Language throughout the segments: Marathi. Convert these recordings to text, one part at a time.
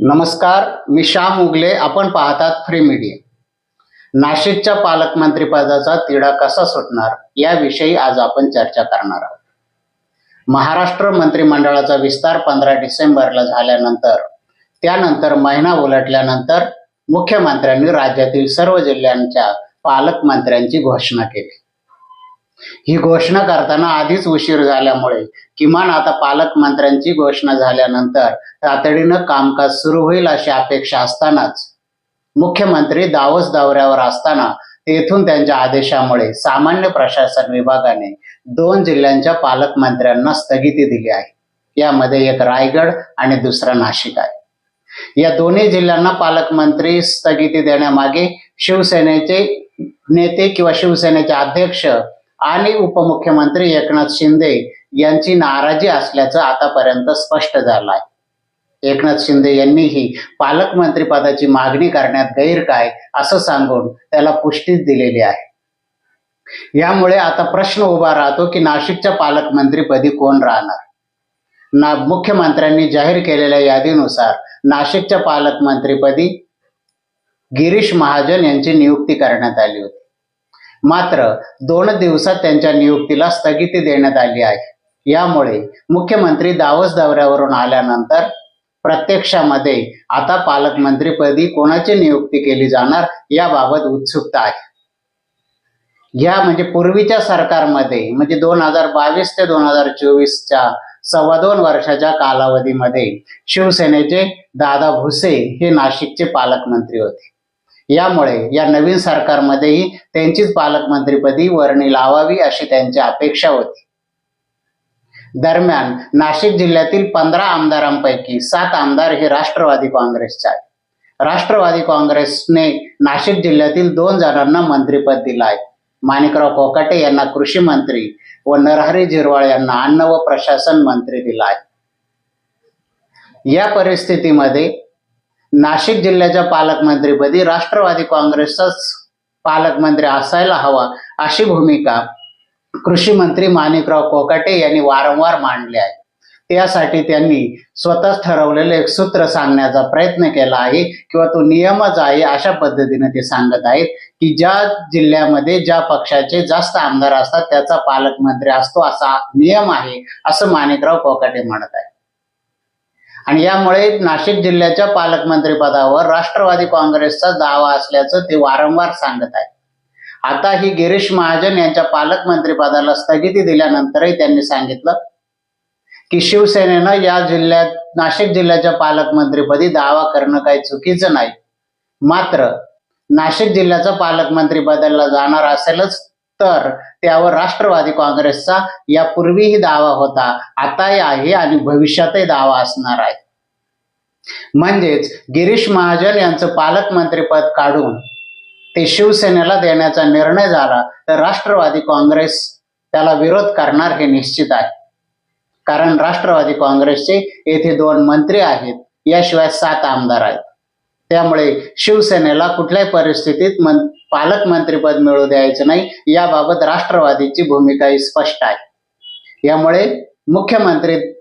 नमस्कार मी श्याम उगले. आपण पाहतात फ्री मीडिया नाशिकच्या पालकमंत्रीपदाचा तिढा कसा सुटणार याविषयी आज आपण चर्चा करणार आहोत. महाराष्ट्र मंत्रिमंडळाचा विस्तार पंधरा डिसेंबरला झाल्यानंतर त्यानंतर महिना उलटल्यानंतर मुख्यमंत्र्यांनी राज्यातील सर्व जिल्ह्यांच्या पालकमंत्र्यांची घोषणा केली. ही घोषणा करताना आधीच उशीर झाल्यामुळे किमान आता पालकमंत्र्यांची घोषणा झाल्यानंतर तातडीनं कामकाज सुरू होईल अशी अपेक्षा असतानाच. मुख्यमंत्री दावस दौऱ्यावर असताना तेथून त्यांच्या आदेशामुळे सामान्य प्रशासन विभागाने दोन जिल्ह्यांच्या पालकमंत्र्यांना स्थगिती दिली आहे. यामध्ये एक रायगड आणि दुसरा नाशिक आहे. या दोन्ही जिल्ह्यांना पालकमंत्री स्थगिती देण्यामागे शिवसेनेचे नेते किंवा शिवसेनेचे अध्यक्ष आणि उपमुख्यमंत्री एकनाथ शिंदे यांची नाराजी असल्याचं आतापर्यंत स्पष्ट झालं आहे एकनाथ शिंदे यांनीही पालकमंत्री पदाची मागणी करण्यात गैर काय असं सांगून त्याला पुष्टीच दिलेली आहे. यामुळे आता प्रश्न उभा राहतो की नाशिकच्या पालकमंत्रीपदी कोण राहणार? ना मुख्यमंत्र्यांनी जाहीर केलेल्या यादीनुसार नाशिकच्या पालकमंत्रीपदी गिरीश महाजन यांची नियुक्ती करण्यात आली होती. मात्र दोन दिवसात त्यांच्या नियुक्तीला स्थगिती देण्यात आली आहे. यामुळे मुख्यमंत्री दावस दौऱ्यावरून आल्यानंतर प्रत्यक्षामध्ये आता पालकमंत्रीपदी कोणाची नियुक्ती केली जाणार याबाबत उत्सुकता आहे. या म्हणजे पूर्वीच्या सरकारमध्ये म्हणजे दोन हजार बावीस ते दोन हजार चोवीसच्या सव्वा दोन वर्षाच्या कालावधीमध्ये शिवसेनेचे दादा भुसे हे नाशिकचे पालकमंत्री होते. यामुळे या नवीन सरकारमध्येही त्यांचीच पालकमंत्रीपदी वर्णी लावावी अशी त्यांची अपेक्षा होती. दरम्यान नाशिक जिल्ह्यातील पंधरा आमदारांपैकी सात आमदार हे राष्ट्रवादी काँग्रेसचे आहेत. राष्ट्रवादी काँग्रेसने नाशिक जिल्ह्यातील दोन जणांना मंत्रीपद दिलं आहे माणिकराव कोकाटे यांना कृषी मंत्री व नरहरी झिरवाळ यांना अन्न व प्रशासन मंत्री दिला आहे या परिस्थितीमध्ये नाशिक जिल्ह्याच्या पालकमंत्रीपदी राष्ट्रवादी काँग्रेसचाच पालकमंत्री असायला हवा अशी भूमिका कृषी मंत्री माणिकराव कोकाटे यांनी वारंवार मांडली आहे. त्यासाठी त्यांनी स्वतःच ठरवलेलं एक सूत्र सांगण्याचा प्रयत्न केला आहे किंवा तो नियमच आहे अशा पद्धतीने ते सांगत आहेत की ज्या जिल्ह्यामध्ये ज्या पक्षाचे जास्त आमदार असतात त्याचा पालकमंत्री असतो असा नियम आहे असं माणिकराव कोकाटे म्हणत आहे आणि यामुळे नाशिक जिल्ह्याच्या पालकमंत्रीपदावर राष्ट्रवादी काँग्रेसचा दावा असल्याचं ते वारंवार सांगत आहे आता ही गिरीश महाजन यांच्या पालकमंत्रीपदाला स्थगिती दिल्यानंतरही त्यांनी सांगितलं की शिवसेनेनं या जिल्ह्यात नाशिक जिल्ह्याच्या पालकमंत्रीपदी दावा करणं काही चुकीचं नाही. मात्र नाशिक जिल्ह्याचं पालकमंत्री बदलला जाणार असेलच तर त्यावर राष्ट्रवादी काँग्रेसचा यापूर्वीही दावा होता. आताही आहे आणि भविष्यातही दावा असणार आहे. म्हणजेच गिरीश महाजन यांचं पालकमंत्रीपद काढून ते शिवसेनेला देण्याचा निर्णय झाला तर राष्ट्रवादी काँग्रेस त्याला विरोध करणार हे निश्चित आहे. कारण राष्ट्रवादी काँग्रेसचे येथे दोन मंत्री आहेत याशिवाय सात आमदार आहेत. त्यामुळे शिवसेनेला कुठल्याही परिस्थितीत मन पालकमंत्रीपद मिळू द्यायचं नाही. याबाबत राष्ट्रवादीची भूमिकाही स्पष्ट आहे. यामुळे मुख्यमंत्री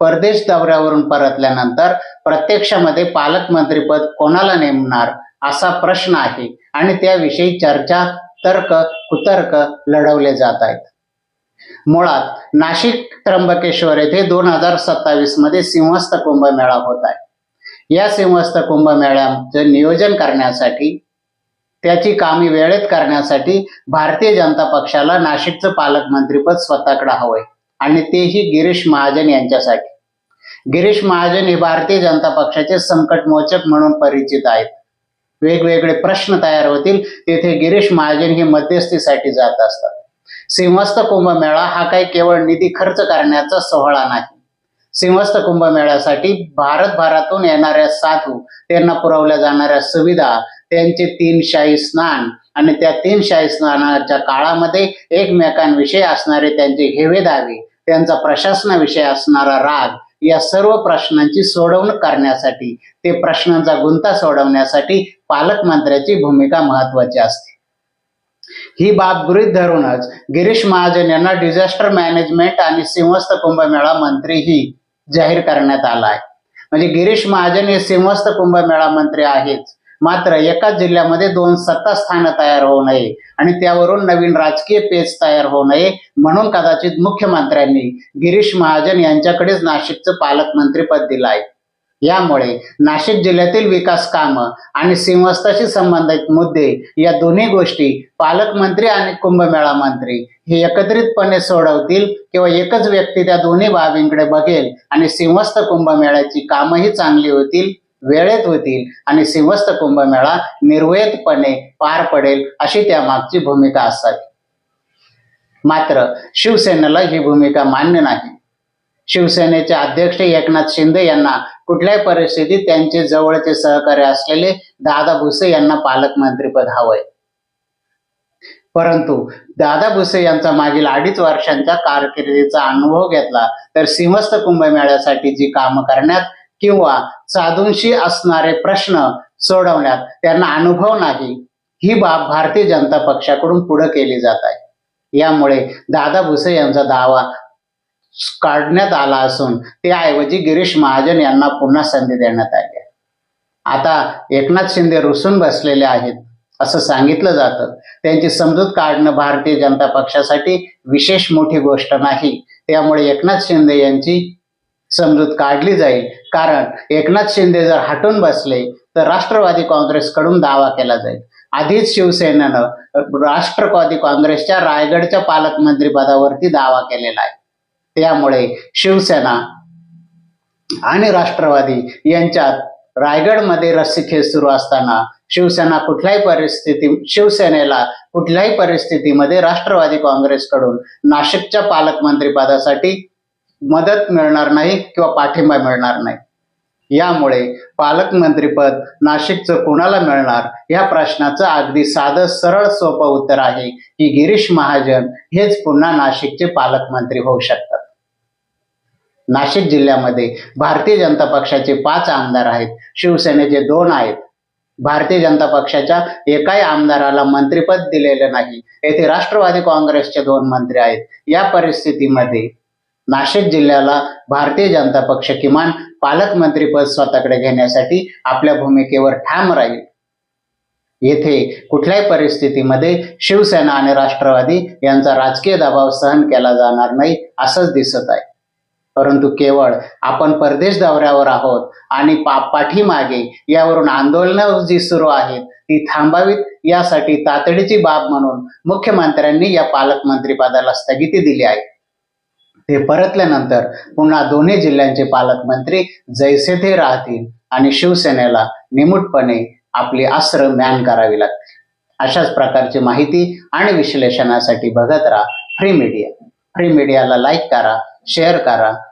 परदेश दौऱ्यावरून परतल्यानंतर प्रत्यक्षामध्ये पालकमंत्रीपद कोणाला नेमणार असा प्रश्न आहे आणि त्याविषयी चर्चा तर्क कुतर्क लढवले जात आहेत. मुळात नाशिक त्र्यंबकेश्वर येथे दोन हजार सत्तावीसमध्ये सिंहस्थ कुंभमेळा होत आहे. या सिंहस्थ कुंभमेळ्याचं नियोजन करण्यासाठी त्याची कामी वेळेत करण्यासाठी भारतीय जनता पक्षाला नाशिकचं पालकमंत्रीपद स्वतःकडे हवंय. आणि तेही गिरीश महाजन यांच्यासाठी. गिरीश महाजन हे भारतीय जनता पक्षाचे संकटमोचक म्हणून परिचित आहेत. वेगवेगळे प्रश्न तयार होतील तेथे गिरीश महाजन हे मध्यस्थीसाठी जात असतात. सिंहस्थ कुंभमेळा हा काही केवळ निधी खर्च करण्याचा सोहळा नाही सिंहस्थ कुंभमेळ्यासाठी भारतभरातून येणाऱ्या साधू त्यांना पुरवल्या जाणाऱ्या सुविधा त्यांचे तीन शाही स्नान आणि त्या तीन शाही स्नानाच्या काळामध्ये एकमेकांविषयी असणारे त्यांचे हेवे दावे त्यांचा प्रशासनाविषयी असणारा राग या सर्व प्रश्नांची सोडवणूक करण्यासाठी ते प्रश्नांचा गुंता सोडवण्यासाठी पालकमंत्र्याची भूमिका महत्वाची असते. ही बाब गृहित धरूनच गिरीश महाजन यांना डिझास्टर मॅनेजमेंट आणि सिंहस्थ कुंभमेळा मंत्रीही जाहीर करण्यात आला आहे म्हणजे गिरीश महाजन हे सिंहस्थ कुंभमेळा मंत्री आहेच मात्र एकाच जिल्ह्यामध्ये दोन सत्ता स्थानं तयार होऊ नये आणि त्यावरून नवीन राजकीय पेच तयार होऊ नये म्हणून कदाचित मुख्यमंत्र्यांनी गिरीश महाजन यांच्याकडेच नाशिकचं पालकमंत्रीपद दिलं आहे यामुळे नाशिक जिल्ह्यातील विकास कामं आणि सिंहस्थाशी संबंधित मुद्दे या दोन्ही गोष्टी पालकमंत्री आणि कुंभमेळा मंत्री हे एकत्रितपणे सोडवतील किंवा एकच व्यक्ती त्या दोन्ही बाबींकडे बघेल आणि सिंहस्थ कुंभमेळ्याची कामही चांगली होतील वेळेत होतील आणि सिंहस्थ कुंभमेळा निर्वेदपणे पार पडेल अशी त्यामागची भूमिका असावी. मात्र शिवसेनेला ही भूमिका मान्य नाही. शिवसेनेचे अध्यक्ष एकनाथ शिंदे यांना कुठल्याही परिस्थितीत त्यांचे जवळचे सहकारी असलेले दादा भुसे यांना पालकमंत्रीपद हवंय. परंतु दादा भुसे यांचा मागील अडीच वर्षांच्या कारकिर्दीचा अनुभव घेतला तर सिंहस्थ कुंभमेळ्यासाठी जी कामं करण्यात किंवा साधूंशी असणारे प्रश्न सोडवण्यात त्यांना अनुभव नाही ही बाब भारतीय जनता पक्षाकडून पुढे केली जात आहे. यामुळे दादा भुसे यांचा दावा काढण्यात आला असून त्याऐवजी गिरीश महाजन यांना पुन्हा संधी देण्यात आली आहे. आता एकनाथ शिंदे रुसून बसलेले आहेत असं सांगितलं जातं. त्यांची समजूत काढणं भारतीय जनता पक्षासाठी विशेष मोठी गोष्ट नाही. त्यामुळे एकनाथ शिंदे यांची समजूत काढली जाईल. कारण एकनाथ शिंदे जर हटून बसले तर राष्ट्रवादी काँग्रेसकडून दावा केला जाईल. आधीच शिवसेनेनं राष्ट्रवादी काँग्रेसच्या रायगडच्या पालकमंत्री पदावरती दावा केलेला आहे. त्यामुळे शिवसेना आणि राष्ट्रवादी यांच्यात रायगडमध्ये रस्सीखेच सुरू असताना शिवसेना कुठल्याही परिस्थिती शिवसेनेला कुठल्याही परिस्थितीमध्ये राष्ट्रवादी काँग्रेसकडून नाशिकच्या पालकमंत्री पदासाठी मदत मिळणार नाही किंवा पाठिंबा मिळणार नाही. यामुळे पालकमंत्रीपद नाशिकचं कोणाला मिळणार? या प्रश्नाचं अगदी साधं सरळ सोपं उत्तर आहे की गिरीश महाजन हेच पुन्हा नाशिकचे पालकमंत्री होऊ शकतात. नाशिक जिल्ह्यामध्ये भारतीय जनता पक्षाचे पाच आमदार आहेत. शिवसेनेचे दोन आहेत. भारतीय जनता पक्षाच्या एकाही आमदाराला मंत्रिपद दिलेलं नाही. येथे राष्ट्रवादी काँग्रेसचे दोन मंत्री आहेत. या परिस्थितीमध्ये नाशिक जिल्ह्याला भारतीय जनता पक्ष किमान पालकमंत्रीपद स्वतःकडे घेण्यासाठी आपल्या भूमिकेवर ठाम राहील. येथे कुठल्याही परिस्थितीमध्ये शिवसेना आणि राष्ट्रवादी यांचा राजकीय दबाव सहन केला जाणार नाही असंच दिसत आहे. परंतु केवळ आपण परदेश दौऱ्यावर आहोत आणि पा पाठीमागे यावरून आंदोलनं जी सुरू आहेत ती थांबावीत यासाठी तातडीची बाब म्हणून मुख्यमंत्र्यांनी या पालकमंत्री पदाला स्थगिती दिली आहे. ते परतल्यानंतर पुन्हा दोन्ही जिल्ह्यांचे पालकमंत्री जैसे ते राहतील आणि शिवसेनेला निमूटपणे आपली अस्त्र मॅन करावी लागते. अशाच प्रकारची माहिती आणि विश्लेषणासाठी बघत राहा फ्री मीडिया. फ्री मीडियाला लाईक करा शेअर करा